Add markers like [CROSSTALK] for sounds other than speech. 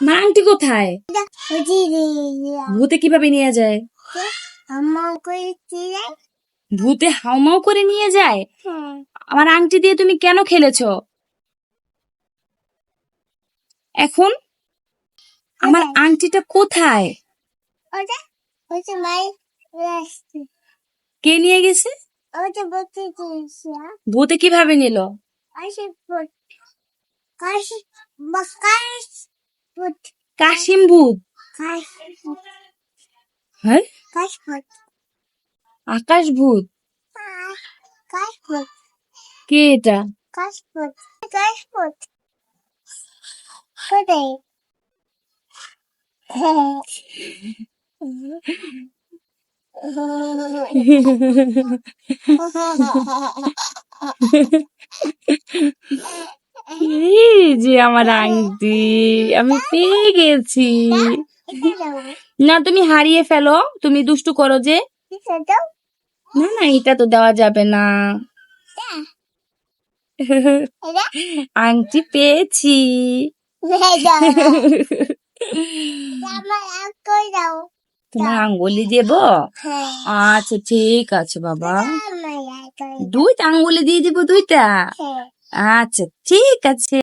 আমার আংটি কোথায়? ভূতে কীভাবে নিয়ে যায়? ভূতে হাউমাউ করে নিয়ে যায়? আমার আংটি দিয়ে তুমি কেন খেলেছো? এখন আমার আংটিটা কোথায়? কে নিয়ে গেছে? ভূতে কীভাবে নিল? কাশি ফুট কাশি বাকাশ ফুট কাশিম ভূত কাশ ফুট হ্যাঁ? কাশ ফুট আকাশ ভূত। কাশ ফুট কে এটা? [LAUGHS] যে আমার আংটি, আমি পেয়ে গেছি। না, তুমি হারিয়ে ফেলো। তুমি দুষ্টু করো যে। না না, এটা তো দেওয়া যাবে না। আংটি পেয়েছি। তোমার আঙ্গুলি দেব? আচ্ছা ঠিক আছে, বাবা। দুইটা আঙ্গুলি দিয়ে দিব দুইটা? আচ্ছা ঠিক আছে।